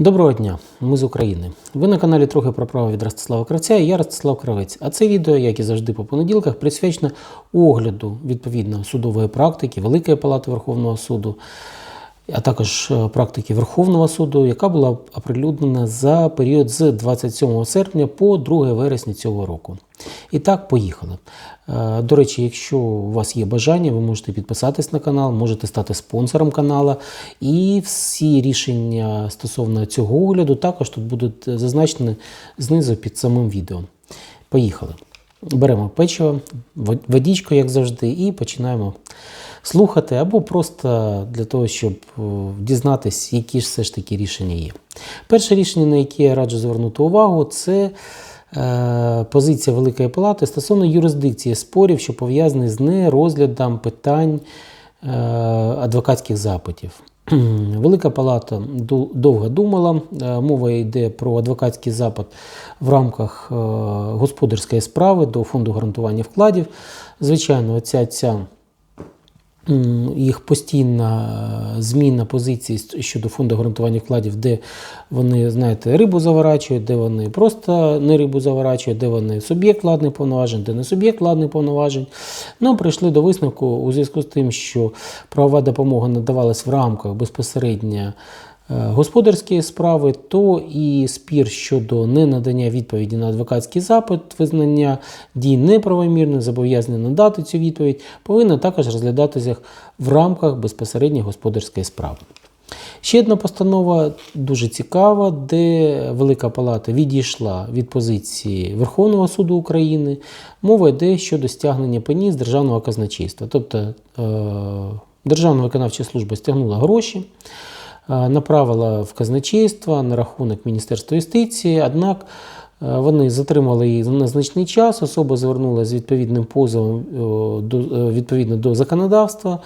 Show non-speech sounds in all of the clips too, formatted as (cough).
Доброго дня, ми з України. Ви на каналі трохи про право від Ростислава Кравця я Ростислав Кравець. А це відео, як і завжди по понеділках, присвячено огляду відповідно судової практики Великої Палати Верховного суду, а також е, практики Верховного суду, яка була оприлюднена за період з 27 серпня по 2 вересня цього року. І так, поїхали. Е, До речі, якщо у вас є бажання, ви можете підписатись на канал, можете стати спонсором канала. І всі рішення стосовно цього огляду також тут будуть зазначені знизу під самим відео. Поїхали. Беремо печиво, вод- водичку, як завжди, і починаємо слухати, або просто для того, щоб е, дізнатись, які ж все ж таки рішення є. Перше рішення, на яке я раджу звернути увагу, це е, позиція Великої Палати стосовно юрисдикції спорів, що пов'язані з нерозглядом питань е, адвокатських запитів. (clears throat) Велика Палата довго думала. Мова йде про адвокатський запит в рамках господарської справи до фонду гарантування вкладів. Звичайно, оця ця їх постійна е, зміна позиції щодо фонду гарантування вкладів, де вони, знаєте, рибу заворачують, де вони просто не рибу заворачують, де вони суб'єкт владних повноважень, де не суб'єкт владних повноважень. Ну, прийшли до висновку у зв'язку з тим, що правова допомога надавалась в рамках безпосередньо е, господарської справи, то і спір щодо ненадання відповіді на адвокатський запит, визнання дій неправомірних, зобов'язання надати цю відповідь, повинна також розглядатися в рамках безпосередньо господарської справи. Ще одна постанова дуже цікава, де Велика Палата відійшла від позиції Верховного суду України. Мова йде щодо стягнення пені з державного казначейства. Тобто е, Державна виконавча служба стягнула гроші, направила в казначейство на рахунок Міністерства юстиції, однак е, вони затримали її на значний час. Особа звернулася з відповідним позовом е, е, відповідно до законодавства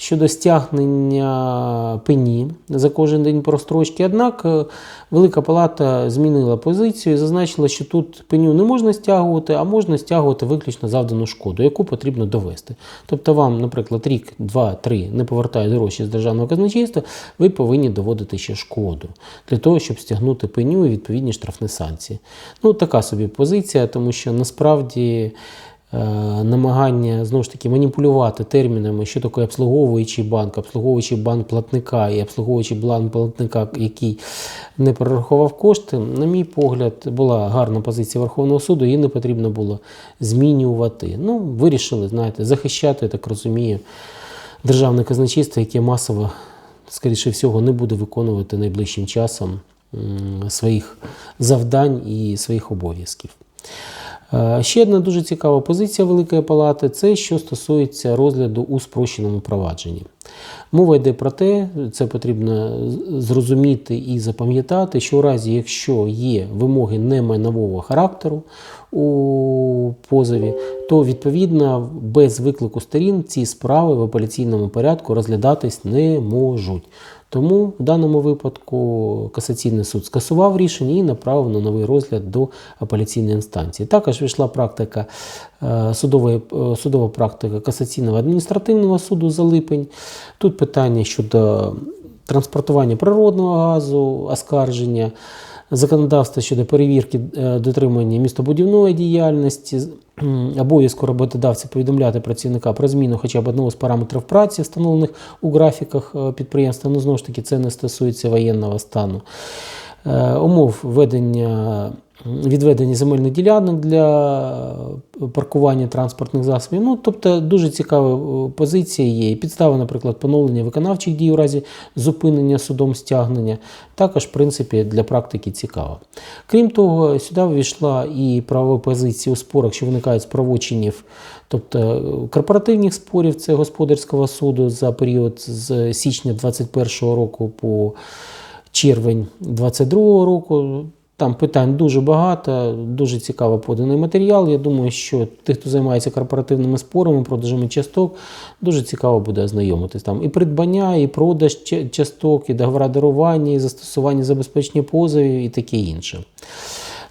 щодо стягнення пені за кожен день прострочки. Однак е, Велика Палата змінила позицію і зазначила, що тут пеню не можна стягувати, а можна стягувати виключно завдану шкоду, яку потрібно довести. Тобто вам, наприклад, рік, два, три не повертають гроші з державного казначейства, ви повинні доводити ще шкоду для того, щоб стягнути пеню і відповідні штрафні санкції. Ну, така собі позиція, тому що насправді. Е, Намагання знову ж таки маніпулювати термінами, що таке обслуговуючий банк, обслуговуючий банк платника і обслуговуючий банк платника, який не перерахував кошти, на мій погляд, була гарна позиція Верховного суду, її не потрібно було змінювати. Ну, вирішили, знаєте, захищати, я так розумію, державне казначейство, яке масово, скоріше всього, не буде виконувати найближчим часом своїх завдань і своїх обов'язків. Е, Ще одна дуже цікава позиція Великої Палати це що стосується розгляду у спрощеному провадженні. Мова йде про те, це потрібно зрозуміти і запам'ятати, що у разі, якщо є вимоги немайнового характеру у позові, то відповідно без виклику сторін ці справи в апеляційному порядку розглядатись не можуть. Тому в даному випадку касаційний суд скасував рішення і направив на новий розгляд до апеляційної інстанції. Також війшла практика е, судової, е, судова практика касаційного адміністративного суду за липень. Тут питання щодо транспортування природного газу, оскарження, законодавство щодо перевірки е, дотримання містобудівної діяльності, обов'язку роботодавця повідомляти працівника про зміну хоча б одного з параметрів праці, встановлених у графіках е, підприємства. Ну, знову ж таки, це не стосується воєнного стану. Е, Умов ведення відведення земельних ділянок для паркування транспортних засобів. Ну, тобто дуже цікава е, позиція є. І Підстава, наприклад, поновлення виконавчих дій у разі зупинення судом стягнення. Також, в принципі, для практики цікаво. Крім того, сюди ввійшла і правова позиція у спорах, що виникають з правочинів, тобто е, корпоративних спорів, це господарського суду за період з січня 2021 року по червень 2022 року. Там питань дуже багато, дуже цікаво поданий матеріал. Я думаю, що тих, хто займається корпоративними спорами, продажами часток, дуже цікаво буде ознайомитись. Там і придбання, і продаж часток, і договора дарування, і застосування забезпечення позовів, і таке інше.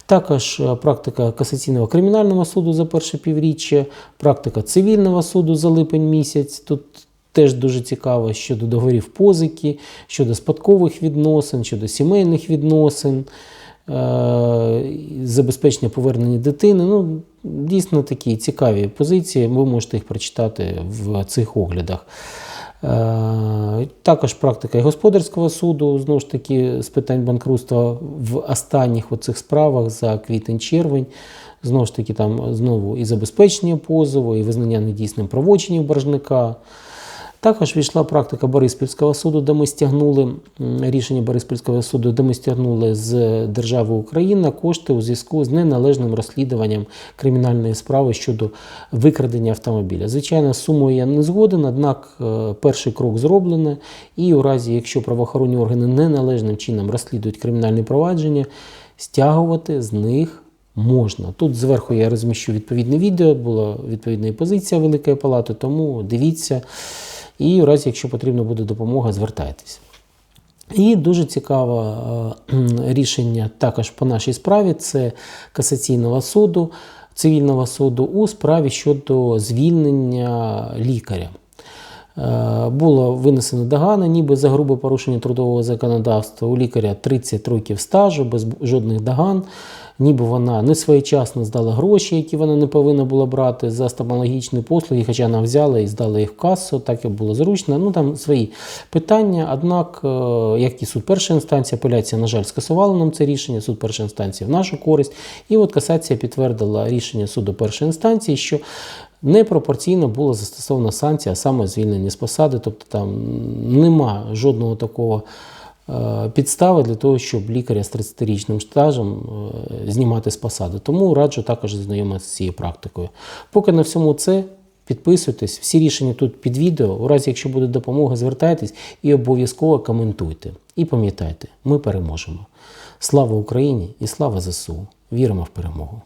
Також е, практика касаційного кримінального суду за перше півріччя, практика цивільного суду за липень місяць. Тут теж дуже цікаво щодо договорів позики, щодо спадкових відносин, щодо сімейних відносин, е, забезпечення повернення дитини. Ну, дійсно такі цікаві позиції. Ви можете їх прочитати в цих оглядах. Е, Також практика і господарського суду, знову ж таки, з питань банкрутства в останніх оцих справах за квітень-червень. Знову ж таки, там знову і забезпечення позову, і визнання недійсним правочинів боржника. Також війшла практика Бориспільського суду, де ми стягнули рішення Бориспільського суду, де ми стягнули з держави Україна кошти у зв'язку з неналежним розслідуванням кримінальної справи щодо викрадення автомобіля. Звичайно, сумою я не згоден, однак е, перший крок зроблено, і у разі, якщо правоохоронні органи неналежним чином розслідують кримінальні провадження, стягувати з них можна. Тут зверху я розміщу відповідне відео, була відповідна і позиція Великої Палати, тому дивіться. І у разі, якщо потрібна буде допомога, звертайтесь. І дуже цікаве е, (clears throat) рішення також по нашій справі це касаційного суду, цивільного суду у справі щодо звільнення лікаря. Е, Було винесено догана, ніби за грубе порушення трудового законодавства у лікаря 30 років стажу, без жодних доган. Ніби вона не своєчасно здала гроші, які вона не повинна була брати за стоматологічні послуги, хоча вона взяла і здала їх в касу, так як було зручно. Ну там свої питання. Однак, е, як і суд першої інстанції, апеляція, на жаль, скасувала нам це рішення, суд першої інстанції в нашу користь. І от касація підтвердила рішення суду першої інстанції, що непропорційно була застосована санкція, саме звільнення з посади. Тобто там нема жодного такого е, підстави для того, щоб лікаря з 30-річним стажем е, знімати з посади. Тому раджу також знайомитися з цією практикою. Поки на всьому це. Підписуйтесь, всі рішення тут під відео. У разі, якщо буде допомога, звертайтесь і обов'язково коментуйте. І пам'ятайте, ми переможемо. Слава Україні і слава ЗСУ! Віримо в перемогу!